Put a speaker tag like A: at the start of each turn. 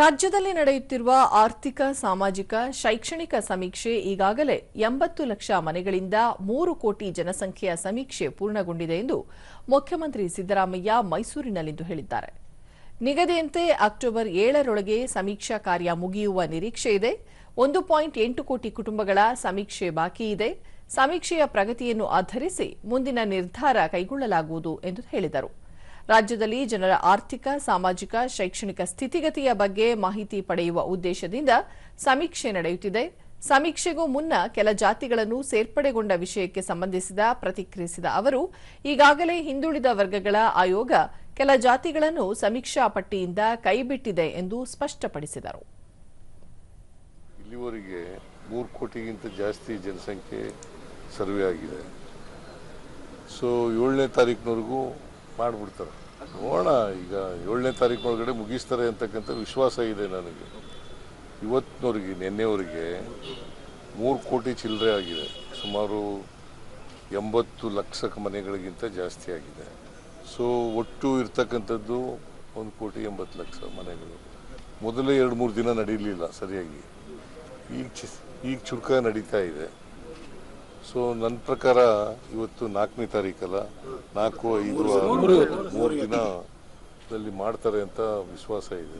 A: ರಾಜ್ಯದಲ್ಲಿ ನಡೆಯುತ್ತಿರುವ ಆರ್ಥಿಕ, ಸಾಮಾಜಿಕ, ಶೈಕ್ಷಣಿಕ ಸಮೀಕ್ಷೆ ಈಗಾಗಲೇ ಎಂಬತ್ತು ಲಕ್ಷ ಮನೆಗಳಿಂದ ಮೂರು ಕೋಟಿ ಜನಸಂಖ್ಯೆಯ ಸಮೀಕ್ಷೆ ಪೂರ್ಣಗೊಂಡಿದೆ ಎಂದು ಮುಖ್ಯಮಂತ್ರಿ ಸಿದ್ದರಾಮಯ್ಯ ಮೈಸೂರಿನಲ್ಲಿಂದು ಹೇಳಿದ್ದಾರೆ. ನಿಗದಿಯಂತೆ ಅಕ್ಟೋಬರ್ ಏಳರೊಳಗೆ ಸಮೀಕ್ಷಾ ಕಾರ್ಯ ಮುಗಿಯುವ ನಿರೀಕ್ಷೆ ಇದೆ. ಒಂದು ಪಾಯಿಂಟ್ ಎಂಟು ಕೋಟಿ ಕುಟುಂಬಗಳ ಸಮೀಕ್ಷೆ ಬಾಕಿ ಇದೆ. ಸಮೀಕ್ಷೆಯ ಪ್ರಗತಿಯನ್ನು ಆಧರಿಸಿ ಮುಂದಿನ ನಿರ್ಧಾರ ಕೈಗೊಳ್ಳಲಾಗುವುದು ಎಂದು ಹೇಳಿದರು. ರಾಜ್ಯದಲ್ಲಿ ಜನರ ಆರ್ಥಿಕ, ಸಾಮಾಜಿಕ, ಶೈಕ್ಷಣಿಕ ಸ್ಥಿತಿಗತಿಯ ಬಗ್ಗೆ ಮಾಹಿತಿ ಪಡೆಯುವ ಉದ್ದೇಶದಿಂದ ಸಮೀಕ್ಷೆ ನಡೆಯುತ್ತಿದೆ. ಸಮೀಕ್ಷೆಗೂ ಮುನ್ನ ಕೆಲ ಜಾತಿಗಳನ್ನು ಸೇರ್ಪಡೆಗೊಂಡ ವಿಷಯಕ್ಕೆ ಸಂಬಂಧಿಸಿದ ಪ್ರತಿಕ್ರಿಯಿಸಿದ ಅವರು, ಈಗಾಗಲೇ ಹಿಂದುಳಿದ ವರ್ಗಗಳ ಆಯೋಗ ಕೆಲ ಜಾತಿಗಳನ್ನು ಸಮೀಕ್ಷಾ ಪಟ್ಟಿಯಿಂದ ಕೈಬಿಟ್ಟಿದೆ ಎಂದು ಸ್ಪಷ್ಟಪಡಿಸಿದರು.
B: ಇಲ್ಲಿವರೆಗೆ ಮೂರು ಕೋಟಿಗಿಂತ ಜಾಸ್ತಿ ಜನಸಂಖ್ಯೆ ಸರ್ವೆ ಆಗಿದೆ. ಸೊ, ಏಳನೇ ತಾರೀಕಿನವರೆಗೂ ಮಾಡಿಬಿಡ್ತಾರೆ. ನೋಡೋಣ, ಈಗ ಏಳನೇ ಒಳಗಡೆ ಮುಗಿಸ್ತಾರೆ ಅಂತಕ್ಕಂಥ ವಿಶ್ವಾಸ ಇದೆ ನನಗೆ. ಇವತ್ತಿನವ್ರಿಗೆ, ನಿನ್ನೆವರಿಗೆ ಮೂರು ಕೋಟಿ ಚಿಲ್ಲರೆ ಆಗಿದೆ. ಸುಮಾರು ಎಂಬತ್ತು ಲಕ್ಷ ಮನೆಗಳಿಗಿಂತ ಜಾಸ್ತಿ ಆಗಿದೆ. ಸೊ, ಒಟ್ಟು ಇರ್ತಕ್ಕಂಥದ್ದು ಒಂದು ಕೋಟಿ ಎಂಬತ್ತು ಲಕ್ಷ ಮನೆಗಳು. ಮೊದಲೇ ಎರಡು ಮೂರು ದಿನ ನಡೀಲಿಲ್ಲ ಸರಿಯಾಗಿ. ಈಗ ಈಗ ಚುರುಕ ನಡೀತಾ ಇದೆ. ಸೊ ನನ್ನ ಪ್ರಕಾರ ಇವತ್ತು ನಾಲ್ಕನೇ ತಾರೀಕಲ್ಲ ನಾಲ್ಕು ಐದು ಮೂರು ದಿನದಲ್ಲಿ ಮಾಡ್ತಾರೆ ಅಂತ ವಿಶ್ವಾಸ ಇದೆ.